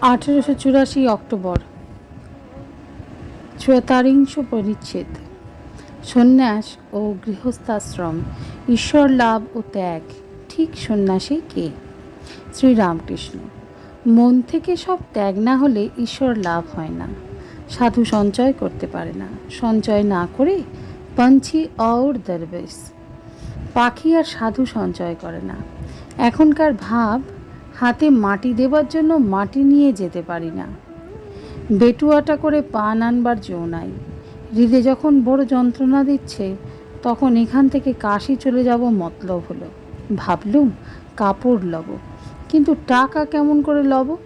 আঠেরোশো চুরাশি অক্টোবর। চুয়াত্তরিংশ পরিচ্ছেদ। সন্ন্যাস ও গৃহস্থাশ্রম, ঈশ্বর লাভ ও ত্যাগ, ঠিক সন্ন্যাসী কে? শ্রীরামকৃষ্ণ। মন থেকে সব ত্যাগ না হলে ঈশ্বর লাভ হয় না। সাধু সঞ্চয় করতে পারে না। সঞ্চয় না করে পঞ্ছি অর দরবেশ। পাখি আর সাধু সঞ্চয় করে না। এখনকার ভাব হাতে মাটি দেবার জন্য মাটি নিয়ে যেতে পারি না। বেটুয়াটা করে পান আনবার জো নাই। হৃদে যখন বড় যন্ত্রণা দিচ্ছে, তখন এখান থেকে কাশি চলে যাব মতলব হলো। ভাবলুম, কাপড় লব। কিন্তু টাকা কেমন করে লব?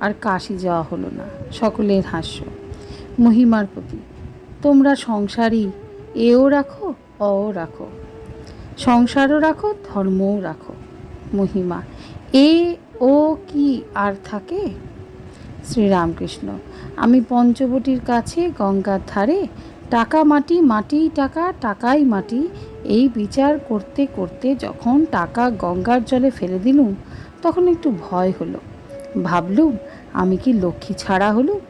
আর কাশি যাওয়া হলো না, সকলের হাস্য। মহিমার প্রতি, তোমরা সংসারী, এও রাখো, অও রাখো। সংসারও রাখো, ধর্মও রাখো। মহিমা, এ ও কি আর থাকে? শ্রীরামকৃষ্ণ, আমি পঞ্চবটির কাছে গঙ্গার ধারে টাকা মাটি মাটি টাকা, টাকাই মাটি, এই বিচার করতে করতে যখন টাকা গঙ্গার জলে ফেলে দিলুম, তখন একটু ভয় হলো। ভাবলুম, আমি কি লক্ষ্মী ছাড়া হলুম?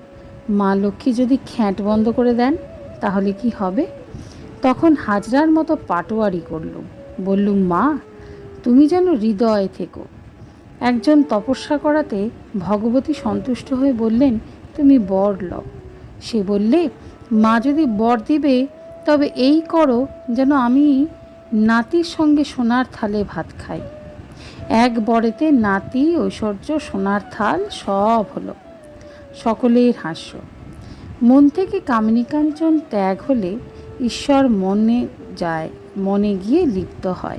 মা লক্ষ্মী যদি খ্যাঁট বন্ধ করে দেন, তাহলে কি হবে? তখন হাজরার মতো পাটোয়ারি করলুম। বললুম, মা, তুমি যেন হৃদয় থেকো। একজন তপস্যা করাতে ভগবতী সন্তুষ্ট হয়ে বললেন, তুমি বর লও। সে বললে, মা যদি বর দিবে, তবে এই করো যেন আমি নাতির সঙ্গে সোনার থালে ভাত খাই। এক বরেতে নাতি, ঐশ্বর্য, সোনার থাল সব হলো। সকলের হাস্য। মন থেকে কামিনী কাঞ্চন ত্যাগ হলে ঈশ্বর মনে যায়, মনে গিয়ে লিপ্ত হয়।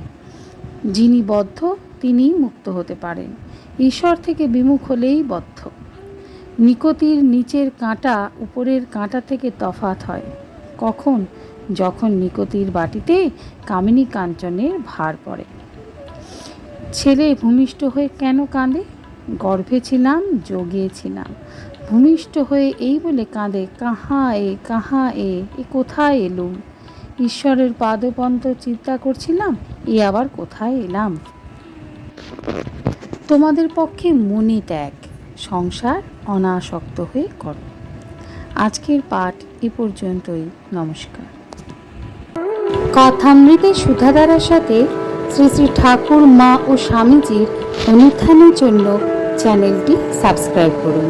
যিনি বদ্ধ তিনিই মুক্ত হতে পারেন। ঈশ্বর থেকে বিমুখ হলেই বদ্ধ। নিকতির নিচের কাঁটা উপরের কাঁটা থেকে তফাত হয়। কখন? যখন নিকতির বাটিতে কামিনী কাঞ্চনের ভার পড়ে। ছেলে ভূমিষ্ঠ হয়ে কেন কাঁদে? গর্ভে ছিলাম যোগিয়েছিলাম ভূমিষ্ঠ হয়ে এই বলে কাঁদে কাহা এ কাহা এ এ কোথায় এলুম? ঈশ্বরের পাদপন্ত চিন্তা করছিলাম, এ আবার কোথায় এলাম? তোমাদের পক্ষে মনে ত্যাগ, সংসার অনাসক্ত হয়ে কর। আজকের পাঠ এ পর্যন্তই, নমস্কার। কথামৃতের সুধাধারার সাথে শ্রী শ্রী ঠাকুর, মা ও স্বামীজির অনুষ্ঠানের জন্য চ্যানেলটি সাবস্ক্রাইব করুন।